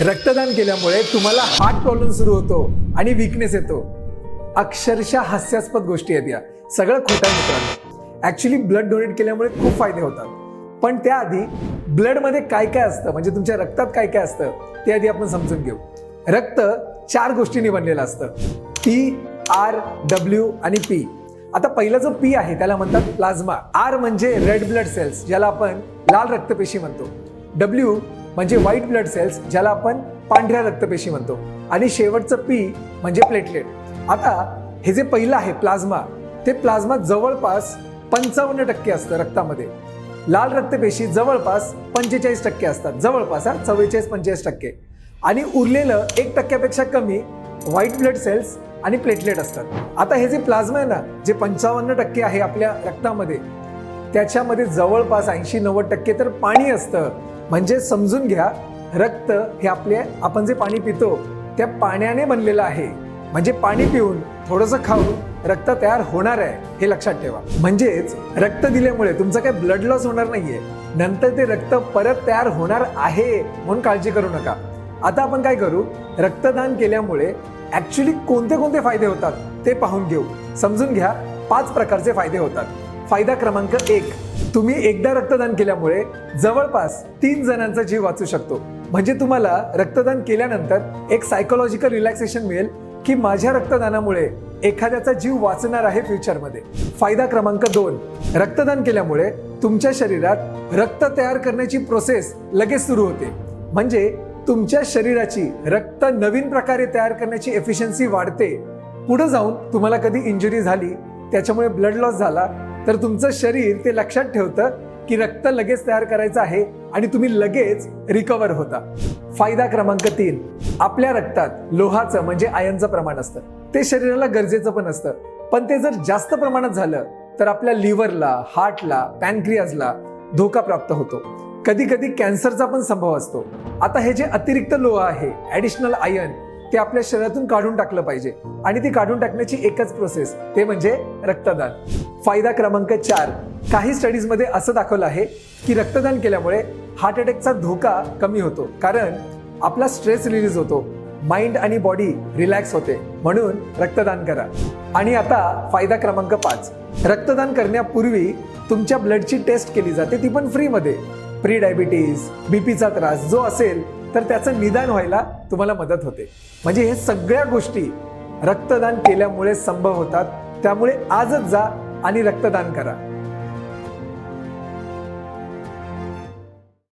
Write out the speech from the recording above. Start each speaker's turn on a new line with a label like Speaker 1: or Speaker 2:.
Speaker 1: रक्तदान केल्यामुळे तुम्हाला हार्ट प्रॉब्लेम सुरू होतो आणि विकनेस येतो. अक्षरशः हास्यास्पद गोष्टी आहेत या. सगळं खोटं मित्रांनो. ऍक्च्युली ब्लड डोनेट केल्यामुळे खूप फायदे होतात. पण त्याआधी ब्लडमध्ये काय काय असतं? म्हणजे तुमच्या रक्तात काय काय असतं? ते आधी आपण समजून घेऊ. रक्त चार गोष्टींनी बनलेलं असतं. पी आर डब्ल्यू आणि पी आता पहिला जो पी आहे त्याला म्हणतात प्लाझ्मा. आर म्हणजे रेड ब्लड सेल्स ज्याला आपण लाल रक्तपेशी म्हणतो. डब्ल्यू म्हणजे व्हाईट ब्लड सेल्स ज्याला आपण पांढऱ्या रक्तपेशी म्हणतो. आणि शेवटचं पी म्हणजे प्लेटलेट आता हे जे पहिलं आहे प्लाझ्मा ते प्लाझ्मा जवळपास पंचावन्न टक्के असतं रक्तामध्ये. लाल रक्तपेशी जवळपास पंचेचाळीस टक्के असतात. जवळपास हा चव्वेचाळीस पंचेचाळीस टक्के. आणि उरलेलं एक टक्क्यापेक्षा कमी व्हाईट ब्लड सेल्स आणि प्लेटलेट असतात. आता हे जे प्लाझ्मा आहे ना जे पंचावन्न टक्के आहे आपल्या रक्तामध्ये त्याच्यामध्ये जवळपास ऐंशी नव्वद टक्के तर पाणी असतं. म्हणजे समजून घ्या रक्त हे आपले आपण जे पाणी पितो त्या पाण्याने बनलेलं आहे. म्हणजे पाणी पिऊन थोडंसं खाऊन रक्त तयार होणार आहे हे लक्षात ठेवा. म्हणजेच रक्त दिल्यामुळे तुमचं काही ब्लड लॉस होणार नाहीये. नंतर ते रक्त परत तयार होणार आहे म्हणून काळजी करू नका. आता आपण काय करू? रक्तदान केल्यामुळे ऍक्च्युली कोणते कोणते फायदे होतात ते पाहून घेऊ. समजून घ्या पाच प्रकारचे फायदे होतात. फायदा क्रमांक एक. तुम्ही एकदा रक्तदान केल्यामुळे जवळपास तीन जणांचा जीव वाचू शकतो. म्हणजे तुम्हाला रक्तदान केल्यानंतर एक सायकोलॉजिकल रिलॅक्सेशन मिळेल की माझ्या रक्तदानामुळे एखाद्याचा जीव वाचणार आहे फ्युचरमध्ये फायदा क्रमांक दोन. रक्तदान केल्यामुळे तुमच्या शरीरात रक्त तयार करण्याची प्रोसेस लगेच सुरू होते. म्हणजे तुमच्या शरीराची रक्त नवीन प्रकारे तयार करण्याची एफिशियन्सी वाढते. पुढे जाऊन तुम्हाला कधी इंजुरी झाली त्याच्यामुळे ब्लड लॉस झाला तर तुमचं शरीर ते लक्षात ठेवतं की रक्त लगेच तयार करायचं आहे आणि तुम्ही लगेच रिकवर होता. फायदा क्रमांक तीन आपल्या रक्तात लोहाचं म्हणजे आयनचं प्रमाण असतं. ते शरीराला गरजेचं पण असतं. पण ते जर जास्त प्रमाणात झालं तर आपल्या लिव्हरला हार्टला पॅनक्रियाजला धोका प्राप्त होतो. कधी कधी कॅन्सरचा पण संभव असतो. आता हे जे अतिरिक्त लोह आहे ऍडिशनल आयन ते आपल्या शरीरातून काढून टाकलं पाहिजे. आणि ती काढून टाकण्याची एकच प्रोसेस ते म्हणजे रक्तदान. फायदा क्रमांक चार काही स्टडीजमध्ये असं दाखवलं आहे की रक्तदान केल्यामुळे हार्ट अटॅकचा धोका कमी होतो. कारण आपला स्ट्रेस रिलीज होतो. माइंड आणि बॉडी रिलॅक्स होते. म्हणून रक्तदान करा. आणि आता फायदा क्रमांक पाच रक्तदान करण्यापूर्वी तुमच्या ब्लडची टेस्ट केली जाते ती पण फ्रीमध्ये प्री डायबिटीज बीपीचा त्रास जो असेल तर त्याचं निदान व्हायला तुम्हाला मदत होते. म्हणजे हे सगळ्या गोष्टी रक्तदान केल्यामुळे संभव होतात. त्यामुळे आजच जा आणि रक्तदान करा.